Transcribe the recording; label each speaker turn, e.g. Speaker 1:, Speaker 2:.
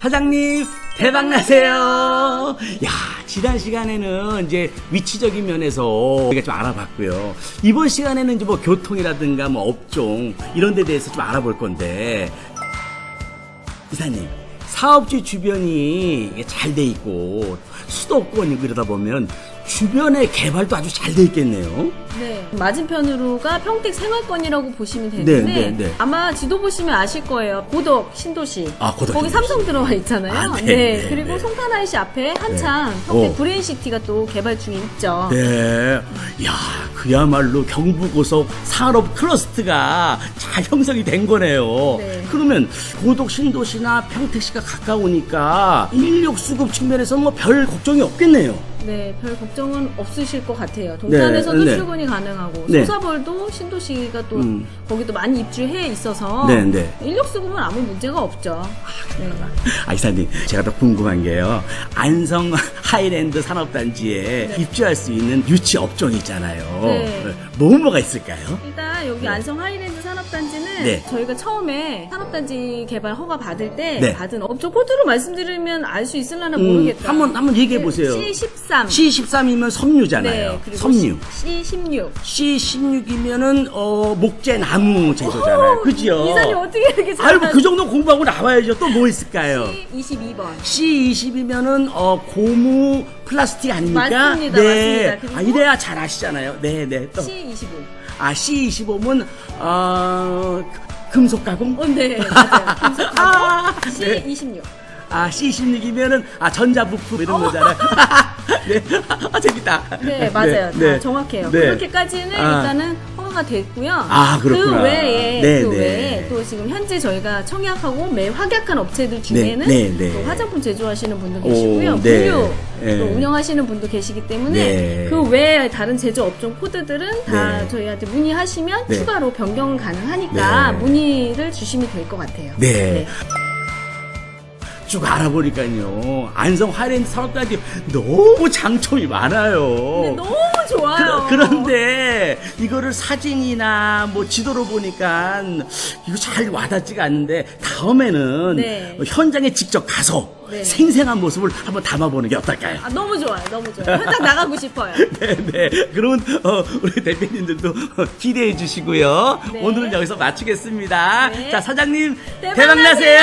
Speaker 1: 사장님 대박 나세요. 야 지난 시간에는 이제 위치적인 면에서 우리가 좀 알아봤고요. 이번 시간에는 이제 뭐 교통이라든가 뭐 업종 이런 데 대해서 좀 알아볼 건데 이사님 사업지 주변이 잘 돼 있고 수도권 그러다 보면 주변의 개발도 아주 잘 돼 있겠네요.
Speaker 2: 네. 맞은편으로가 평택 생활권이라고 보시면 되는데
Speaker 1: 네, 네, 네.
Speaker 2: 아마 지도 보시면 아실 거예요. 고덕 신도시.
Speaker 1: 아, 고덕
Speaker 2: 거기
Speaker 1: 신도시.
Speaker 2: 삼성 들어와 있잖아요.
Speaker 1: 아, 네,
Speaker 2: 네.
Speaker 1: 네,
Speaker 2: 그리고
Speaker 1: 네.
Speaker 2: 송탄 IC 앞에 한창
Speaker 1: 네.
Speaker 2: 평택
Speaker 1: 오.
Speaker 2: 브레인시티가 또 개발 중에 있죠.
Speaker 1: 네. 야, 그야말로 경부고속 산업 클러스트가 잘 형성이 된 거네요.
Speaker 2: 네.
Speaker 1: 그러면 고독 신도시나 평택시가 가까우니까 인력 수급 측면에서 뭐 별 걱정이 없겠네요.
Speaker 2: 네, 별 걱 정은 없으실 것 같아요. 동탄에서도
Speaker 1: 네, 네.
Speaker 2: 출근이 가능하고
Speaker 1: 네.
Speaker 2: 소사벌도 신도시가 또
Speaker 1: 음.
Speaker 2: 거기도 많이 입주해 있어서
Speaker 1: 네, 네.
Speaker 2: 인력 수급은 아무 문제가 없죠. 네.
Speaker 1: 아, 이사님, 제가 더 궁금한 게요. 안성 하이랜드 산업단지에 입주할 수 있는 유치 업종이 있잖아요.
Speaker 2: 네.
Speaker 1: 뭐, 뭐가 있을까요?
Speaker 2: 일단 여기
Speaker 1: 네.
Speaker 2: 안성 하이랜드 산업단지는
Speaker 1: 네.
Speaker 2: 저희가 처음에 산업단지 개발 허가 받을 때
Speaker 1: 네.
Speaker 2: 받은 업종 코드로 말씀드리면 알 수 있을라나
Speaker 1: 음,
Speaker 2: 모르겠다.
Speaker 1: 한번, 한번 얘기해 보세요.
Speaker 2: C13.
Speaker 1: C13이면 섬유잖아요.
Speaker 2: 네, 그리고
Speaker 1: 섬유.
Speaker 2: C16.
Speaker 1: C16이면은 어 목재 나무 제조잖아요. 그죠?
Speaker 2: 이사님 어떻게 이렇게 잘
Speaker 1: 아이고 그 정도 공부하고 나와야죠. 또 뭐 있을까요?
Speaker 2: C22번.
Speaker 1: C20이면은 어 고무 플라스틱 아닙니까?
Speaker 2: 맞습니다,
Speaker 1: 네.
Speaker 2: 맞습니다. 그리고
Speaker 1: 아 이래야 잘 아시잖아요. 네, 네. 또.
Speaker 2: C25.
Speaker 1: 아 C25면 어 금속 가공?
Speaker 2: 어, 네, 맞아요.
Speaker 1: 아,
Speaker 2: 금속하고
Speaker 1: 네.
Speaker 2: C26.
Speaker 1: 아 C16이면은 아 전자 부품 이런 거잖아요. 네. 아 재밌다.
Speaker 2: 네, 맞아요.
Speaker 1: 네,
Speaker 2: 다 정확해요.
Speaker 1: 네.
Speaker 2: 그렇게까지는
Speaker 1: 아.
Speaker 2: 일단은 허가가 됐고요.
Speaker 1: 아, 그렇구나.
Speaker 2: 그 외에,
Speaker 1: 네,
Speaker 2: 그
Speaker 1: 네.
Speaker 2: 외에 또 지금 현재 저희가 청약하고 매 확약한 업체들 중에는
Speaker 1: 네, 네.
Speaker 2: 또 화장품 제조하시는 분도
Speaker 1: 오,
Speaker 2: 계시고요.
Speaker 1: 네.
Speaker 2: 분유
Speaker 1: 네.
Speaker 2: 또 운영하시는 분도 계시기 때문에
Speaker 1: 네.
Speaker 2: 그 외에 다른 제조 업종 코드들은 다
Speaker 1: 네.
Speaker 2: 저희한테 문의하시면
Speaker 1: 네.
Speaker 2: 추가로 변경 가능하니까
Speaker 1: 네.
Speaker 2: 문의를 주시면 될 것 같아요.
Speaker 1: 네. 쭉 알아보니까요. 안성 하이랜드 산업단지 너무 장점이 많아요.
Speaker 2: 근데 너무 좋아요.
Speaker 1: 그런데 이거를 사진이나 뭐 지도로 보니까 이거 잘 와닿지가 않는데 다음에는
Speaker 2: 네.
Speaker 1: 현장에 직접 가서
Speaker 2: 네.
Speaker 1: 생생한 모습을 한번 담아보는 게 어떨까요?
Speaker 2: 아, 너무 좋아요. 너무 좋아요. 현장 나가고 싶어요.
Speaker 1: 네, 네. 그러면 어, 우리 대표님들도 기대해 주시고요.
Speaker 2: 네.
Speaker 1: 오늘은 여기서 마치겠습니다.
Speaker 2: 네.
Speaker 1: 자, 사장님
Speaker 2: 대박
Speaker 1: 대박 나세요.